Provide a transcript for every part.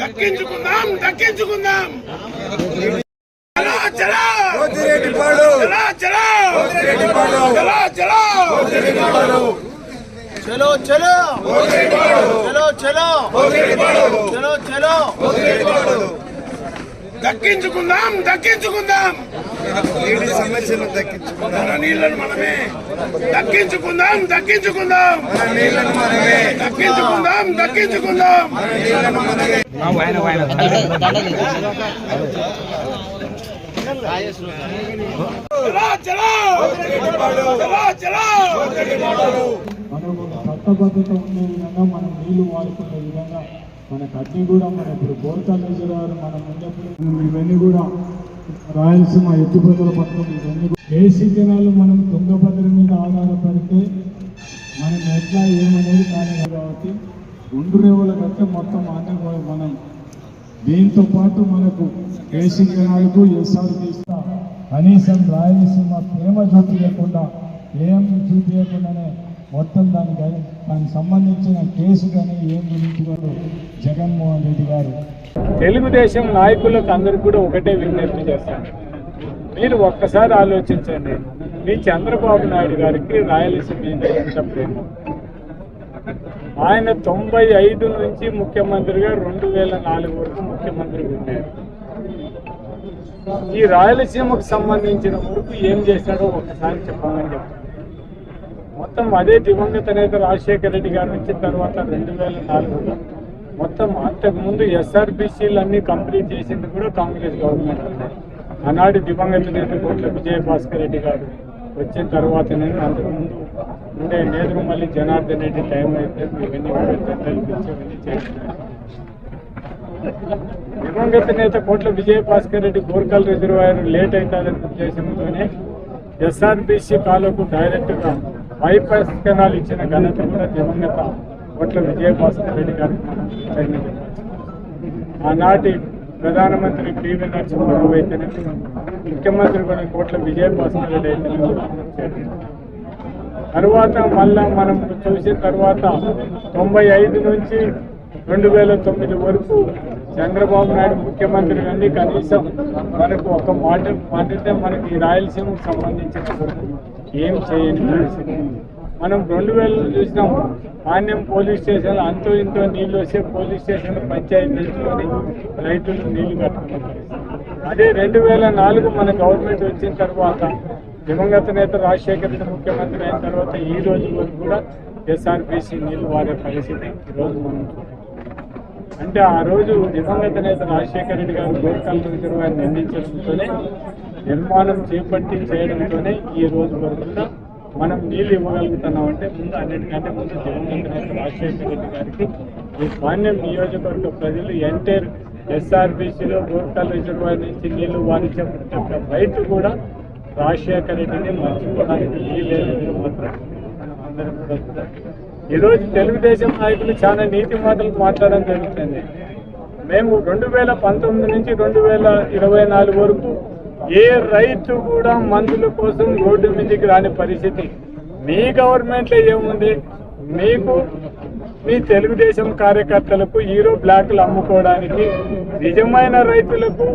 దక్కించుకుందాం దక్కించుకుందాం చలో చలో చలో చలో చలో చలో దక్కించుకుందాం దక్కించుకుందాం. నీటి సమస్యలు దక్కించుకుందాం. నీళ్ళను మనమే. దక్కించుకుందాం దక్కించుకుందాం. నీళ్ళను మనమే. దక్కించుకుందాం దక్కించుకుందాం. నీళ్ళను మనమే. చలో చలో. చలో చలో మనకు చట్టబద్ధత ఉండే విధంగా మనం నీళ్ళు వాడుకునే విధంగా మనకు అన్ని కూడా మన ఇప్పుడు బోర్కల్ రిజర్వాయర్ మనం ఉన్నప్పుడు ఇవన్నీ కూడా రాయలసీమ ఎత్తిపోతల పథకం ఇవన్నీ బేసిక్ జనాలు మనం తుంగభద్ర మీద ఆధారపడితే మనం ఎట్లా ఏమనేది కానీ కాబట్టి రెండు రేవుల కంటే మొత్తం అన్ని మనం దీంతో పాటు మనకు బేసిక్ జనాలకు ఎస్ఆర్ తీస్తా. కనీసం రాయలసీమ ప్రేమ చూపించకుండా ఏం చూపించకుండానే మొత్తం దానికి దానికి సంబంధించిన కేసు కానీ ఏం గురించి జగన్మోహన్ రెడ్డి గారు. తెలుగుదేశం నాయకులకు అందరికి కూడా ఒకటే విజ్ఞప్తి చేస్తాను. మీరు ఒక్కసారి ఆలోచించండి. మీ చంద్రబాబు నాయుడు గారికి రాయలసీమ ఎంత ప్రేమ ఆయన తొంభై ఐదు నుంచి ముఖ్యమంత్రిగా రెండు వేల నాలుగు వరకు ముఖ్యమంత్రిగా ఉన్నారు. ఈ రాయలసీమకు సంబంధించిన వరకు ఏం చేశాడో ఒకసారి చెప్పమని చెప్తాను. మొత్తం అదే దివంగత నేత రాజశేఖర రెడ్డి గారు వచ్చిన తర్వాత రెండు వేల నాలుగులో మొత్తం అంతకుముందు ఎస్ఆర్బిసిలు అన్ని కంప్లీట్ చేసింది కూడా కాంగ్రెస్ గవర్నమెంట్ ఉంది. ఆనాడు దివంగత నేత కోట్ల విజయభాస్కర్ రెడ్డి గారు వచ్చిన తర్వాత నేను అంతకుముందు ఉండే నేదురుమల్లి జనార్దన్ రెడ్డి టైం అయితే ఇవన్నీ ఇవన్నీ చేస్తున్నారు దివంగత నేత కోట్ల విజయభాస్కర్ రెడ్డి గోర్కల్ రిజర్వాయర్ లేట్ అవుతుందనే ఉద్దేశంతోనే ఎస్ఆర్బిసి కాలకు డైరెక్ట్గా బైపాస్ కెనాల్ ఇచ్చిన ఘనత కూడా దివంగత కోట్ల విజయభాస్కర్ రెడ్డి గారికి మనం కృతజ్ఞతలు ఆనాటి ప్రధానమంత్రి పివి నరసింహారావు అయితేనే ముఖ్యమంత్రి కూడా కోట్ల విజయభాస్కర్ రెడ్డి అయితేనే తర్వాత మళ్ళా మనం చూసిన తర్వాత తొంభై ఐదు నుంచి రెండు వేల తొమ్మిది వరకు చంద్రబాబు నాయుడు ముఖ్యమంత్రి నుండి కనీసం మనకు ఒక మాట మాట్లాడితే మనకి ఈ రాయలసీమకు సంబంధించిన ఏం చేయని పరిస్థితి మనం రెండు వేలలో చూసినాం. పాణ్యం పోలీస్ స్టేషన్ అంతో ఇంతో నీళ్ళు వస్తే పోలీస్ స్టేషన్ పంచాయతీ రైతులు నీళ్ళు కట్టుకున్న అదే రెండు వేల నాలుగు మన గవర్నమెంట్ వచ్చిన తర్వాత దివంగత నేత రాజశేఖర రెడ్డి ముఖ్యమంత్రి అయిన తర్వాత ఈ రోజు వరకు కూడా ఎస్ఆర్పిసి నీళ్ళు వాడే పరిస్థితి ఈరోజు మనం అంటే ఆ రోజు దివంగత నేత రాజశేఖర రెడ్డి గారు గోర్కల్ గారిని నిందించడంతోనే నిర్మాణం చేపట్టి చేయడంతోనే ఈ రోజు వరకు మనం నీళ్ళు ఇవ్వగలుగుతున్నాం అంటే ముందు అన్నిటికంటే ముందు దివంగత నేత రాజశేఖర రెడ్డి గారికి ఈ పాణ్యం నియోజకవర్గ ప్రజలు ఎంటైర్ ఎస్ఆర్బిసిలో గోర్కల్ రిజర్వాయర్ నుంచి నీళ్ళు వారించే బయట కూడా రాజశేఖర రెడ్డిని మర్చిపోవడానికి వీలేదు మాత్రం మనం అందరం కూడా ఈరోజు తెలుగుదేశం నాయకులు చాలా నీతి మాటలు మాట్లాడడం జరుగుతుంది. మేము రెండు వేల పంతొమ్మిది నుంచి రెండు వేల ఇరవై నాలుగు వరకు ఏ రైతు కూడా మందుల కోసం రోడ్డు మీదకి రాని పరిస్థితి. మీ గవర్నమెంట్లో ఏముంది? మీకు మీ తెలుగుదేశం కార్యకర్తలకు హీరో బ్లాక్లు అమ్ముకోవడానికి నిజమైన రైతులకు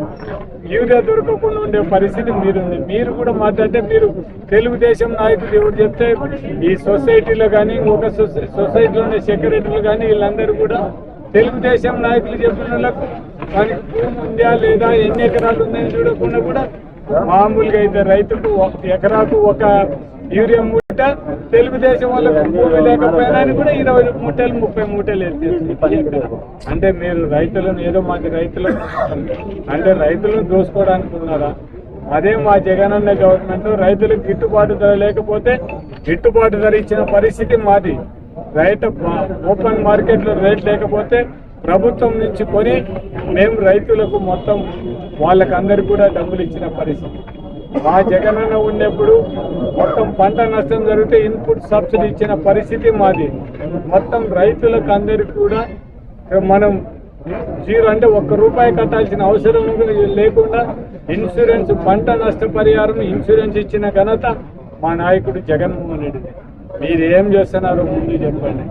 యూరియా దొరకకుండా ఉండే పరిస్థితి మీరుంది. మీరు కూడా మాట్లాడితే మీరు తెలుగుదేశం నాయకులు ఎవరు చెప్తే ఈ సొసైటీలో కానీ ఒక సొసై- సొసైటీలో ఉండే సెక్రటరీలు కానీ వీళ్ళందరూ కూడా తెలుగుదేశం నాయకులు చెప్పిన వాళ్ళకు భూమి ఉందా లేదా ఎన్ని ఎకరాలు ఉందని చూడకుండా కూడా మామూలుగా అయితే రైతుకు ఒక ఎకరాకు ఒక యూరియా తెలుగుదేశం వాళ్ళకు భూమి లేకపోయినా కూడా ఇరవై మూటలు ముప్పై మూటలు ఎత్తేస్తారు అంటే మీరు రైతులను ఏదో మాది రైతులను అంటే రైతులను దోసుకోవడానికి ఉన్నారా? అదే మా జగనన్న గవర్నమెంట్ రైతులకు గిట్టుబాటు ధర లేకపోతే గిట్టుబాటు ధర ఇచ్చిన పరిస్థితి మాది. రైతు ఓపెన్ మార్కెట్లో రేట్ లేకపోతే ప్రభుత్వం నుంచి కొని మేము రైతులకు మొత్తం వాళ్ళకందరికి కూడా డబ్బులు ఇచ్చిన పరిస్థితి. మా జగనన్న ఉన్నప్పుడు మొత్తం పంట నష్టం జరిగితే ఇన్పుట్ సబ్సిడీ ఇచ్చిన పరిస్థితి మాది. మొత్తం రైతులకు అందరికి కూడా మనం జీరో అంటే ఒక్క రూపాయి కట్టాల్సిన అవసరం లేకుండా ఇన్సూరెన్స్ పంట నష్టపరిహారం ఇన్సూరెన్స్ ఇచ్చిన ఘనత మా నాయకుడు జగన్మోహన్ రెడ్డి మీరు ఏం చేస్తున్నారో ముందు చెప్పండి.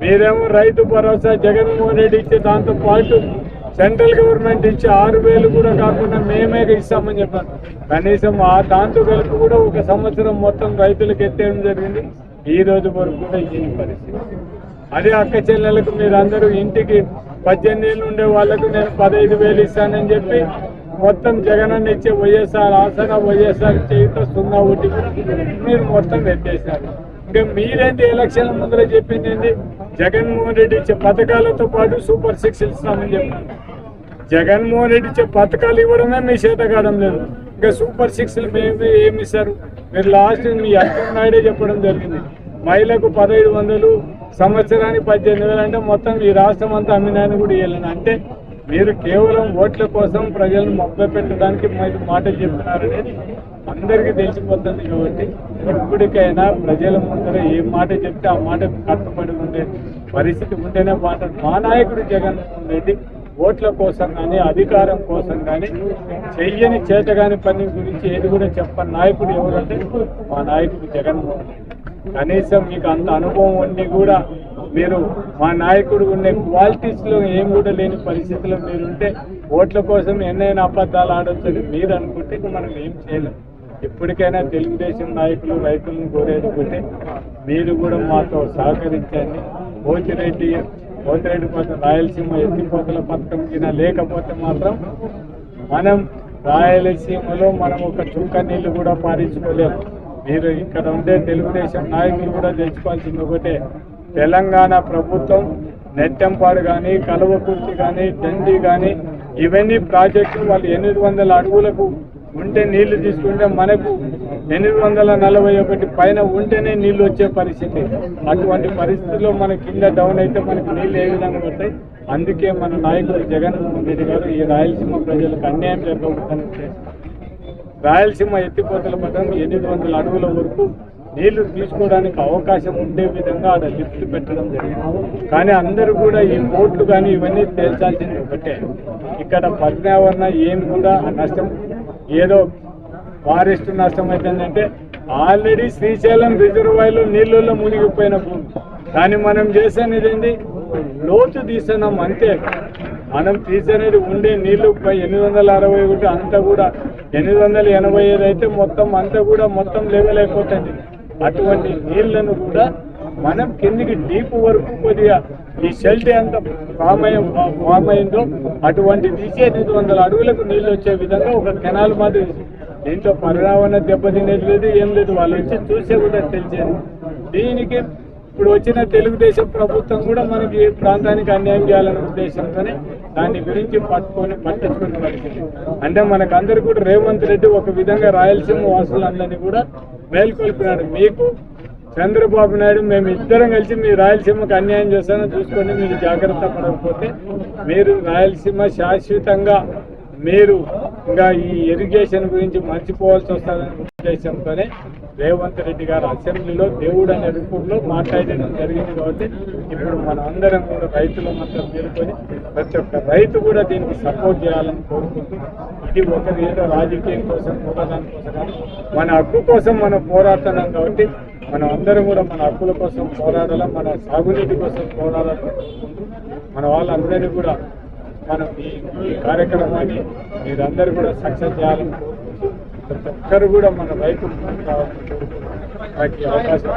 మీరేమో రైతు భరోసా జగన్మోహన్ రెడ్డి ఇచ్చే దాంతో పాటు సెంట్రల్ గవర్నమెంట్ ఇచ్చి ఆరు వేలు కూడా కాకుండా మేమే ఇస్తామని చెప్పాను కనీసం ఆ దాంతో కలిపి కూడా ఒక సంవత్సరం మొత్తం రైతులకు ఎత్తేయడం జరిగింది. ఈ రోజు వరకు కూడా ఇచ్చిన పరిస్థితి. అదే అక్క చెల్లెలకు అందరూ ఇంటికి పద్దెనిమిది ఏళ్ళు ఉండే వాళ్ళకు నేను పదహైదు వేలు ఇస్తానని చెప్పి మొత్తం జగనన్న ఇచ్చే వైఎస్ఆర్ ఆసన వైఎస్ఆర్ చేయుత సున్నా ఒకటి మీరు మొత్తం ఎత్తేసారు ఇంకా మీరేంటి ఎలక్షన్ ముందర చెప్పింది జగన్మోహన్ రెడ్డి ఇచ్చే పథకాలతో పాటు సూపర్ సిక్స్ ఇస్తామని చెప్పారు. జగన్మోహన్ రెడ్డి ఇచ్చే పథకాలు ఇవ్వడమే మీ చేత కావడం లేదు. ఇంకా సూపర్ సిక్స్ మేము ఏమి ఇస్తారు? మీరు లాస్ట్ మీ నాయుడే చెప్పడం జరిగింది. మహిళకు పదహైదు వందలు సంవత్సరానికి పద్దెనిమిది వేలు అంటే మొత్తం ఈ రాష్ట్రం అంతా అమ్మినాయని కూడా ఇవ్వాలని అంటే మీరు కేవలం ఓట్ల కోసం ప్రజలను మొక్క పెట్టడానికి మీరు మాటలు చెప్తున్నారనేది అందరికీ తెలిసిపోతుంది కాబట్టి ఇప్పటికైనా ప్రజల ముందర ఏ మాట చెప్తే ఆ మాట కట్టుబడి ఉండే పరిస్థితి ఉంటేనే మాట. మా నాయకుడు జగన్మోహన్ రెడ్డి ఓట్ల కోసం కానీ అధికారం కోసం కానీ చెయ్యని చేతగాని పని గురించి ఏది కూడా చెప్పని నాయకుడు ఎవరంటే మా నాయకుడు జగన్మోహన్ రెడ్డి. కనీసం మీకు అంత అనుభవం ఉండి కూడా మీరు మా నాయకుడు ఉండే క్వాలిటీస్లో ఏం కూడా లేని పరిస్థితిలో మీరుంటే ఓట్ల కోసం ఎన్నైనా అబద్ధాలు ఆడొచ్చని మీరు అనుకుంటే మనం ఏం చేయలేం. ఇప్పటికైనా తెలుగుదేశం నాయకులు రైతులను కోరేది ఒకటే మీరు కూడా మాతో సహకరించండి. పోతిరెడ్డి పోతిరెడ్డి కోసం రాయలసీమ ఎత్తిపోతల పథకం కింద లేకపోతే మాత్రం మనం రాయలసీమలో మనం ఒక చుక్క నీళ్ళు కూడా పారించుకోలేము మీరు ఇక్కడ ఉండే తెలుగుదేశం నాయకులు కూడా తెచ్చుకోవాల్సింది ఒకటే. తెలంగాణ ప్రభుత్వం నెట్టెంపాడు కానీ కలవకుర్తి కానీ డండి కానీ ఇవన్నీ ప్రాజెక్టులు వాళ్ళు ఎనిమిది వందల అడుగులకు ఉంటే నీళ్ళు తీసుకుంటే మనకు ఎనిమిది వందల నలభై ఒకటి పైన ఉంటేనే నీళ్ళు వచ్చే పరిస్థితి. అటువంటి పరిస్థితిలో మన కింద డౌన్ అయితే మనకు నీళ్ళు ఏ విధంగా వస్తాయి? అందుకే మన నాయకుడు జగన్మోహన్ రెడ్డి గారు ఈ రాయలసీమ ప్రజలకు అన్యాయం జరగకూడదని రాయలసీమ ఎత్తిపోతల పథకం ఎనిమిది వందల అడుగుల వరకు నీళ్ళు తీసుకోవడానికి అవకాశం ఉండే విధంగా ఆడ లిఫ్ట్ పెట్టడం జరిగింది. కానీ అందరూ కూడా ఈ బోట్లు కానీ ఇవన్నీ తేల్చాల్సింది ఒకటే. ఇక్కడ పర్యావరణ ఏం కూడా నష్టం ఏదో ఫారెస్ట్ నష్టం అవుతుందంటే ఆల్రెడీ శ్రీశైలం రిజర్వాయర్లో నీళ్ళల్లో మునిగిపోయిన భూమి. కానీ మనం చేసేది ఏంటి లోతు తీసినాం అంతే. మనం తీసేది ఉండే నీళ్ళు ఎనిమిది వందల అరవై ఒకటి అంతా కూడా ఎనిమిది వందల ఎనభై ఐదు అయితే మొత్తం అంతా కూడా మొత్తం లెవెల్ అయిపోతుంది. అటువంటి నీళ్ళను కూడా మనం కిందికి డీప్ వరకు కొద్దిగా ఈ షెల్ట్ ఎంత ఫామ్ అయ్యి ఫామ్ అయిందో అటువంటి తీసి ఎనిమిది వందల అడుగులకు నీళ్ళు వచ్చే విధంగా ఒక కెనాల్ మాదిరి దీంట్లో పర్యావరణ దెబ్బతినేది లేదు ఏం లేదు. వాళ్ళు వచ్చి చూసే కూడా తెలిసేది. దీనికి ఇప్పుడు వచ్చిన తెలుగుదేశం ప్రభుత్వం కూడా మనకి ప్రాంతానికి అన్యాయం చేయాలనే ఉద్దేశంతోనే దాని గురించి పట్టుకొని పట్టించుకున్న పరిస్థితి అంటే మనకందరు కూడా రేవంత్ రెడ్డి ఒక విధంగా రాయలసీమ వాసులందరినీ కూడా మేల్కొల్పినాడు. మీకు చంద్రబాబు నాయుడు మేము ఇద్దరం కలిసి మీ రాయలసీమకు అన్యాయం చేస్తానని చూసుకొని మీరు జాగ్రత్త పడకపోతే మీరు రాయలసీమ శాశ్వతంగా మీరు ఇంకా ఈ ఇరిగేషన్ గురించి మర్చిపోవాల్సి వస్తుందనే ఉద్దేశంతోనే రేవంత్ రెడ్డి గారు అసెంబ్లీలో దేవుడు అనే రూపంలో మాట్లాడడం జరిగింది కాబట్టి ఇప్పుడు మన అందరం కూడా రైతుల మధ్య మేలుకొని ప్రతి ఒక్క రైతు కూడా దీనికి సపోర్ట్ చేయాలని కోరుకుంటున్నాం. ఇది ఒకరి ఏదో రాజకీయం కోసం పోరాటానికి కోసం మన హక్కు కోసం మనం పోరాడుతున్నాం కాబట్టి మనం అందరం కూడా మన హక్కుల కోసం పోరాడాలా మన సాగునీటి కోసం పోరాడాలి. మన వాళ్ళందరినీ కూడా మనం ఈ ఈ కార్యక్రమాన్ని మీరందరూ కూడా సక్సెస్ చేయాలి. ప్రతి ఒక్కరు కూడా మన రైతులు నాకు అవకాశం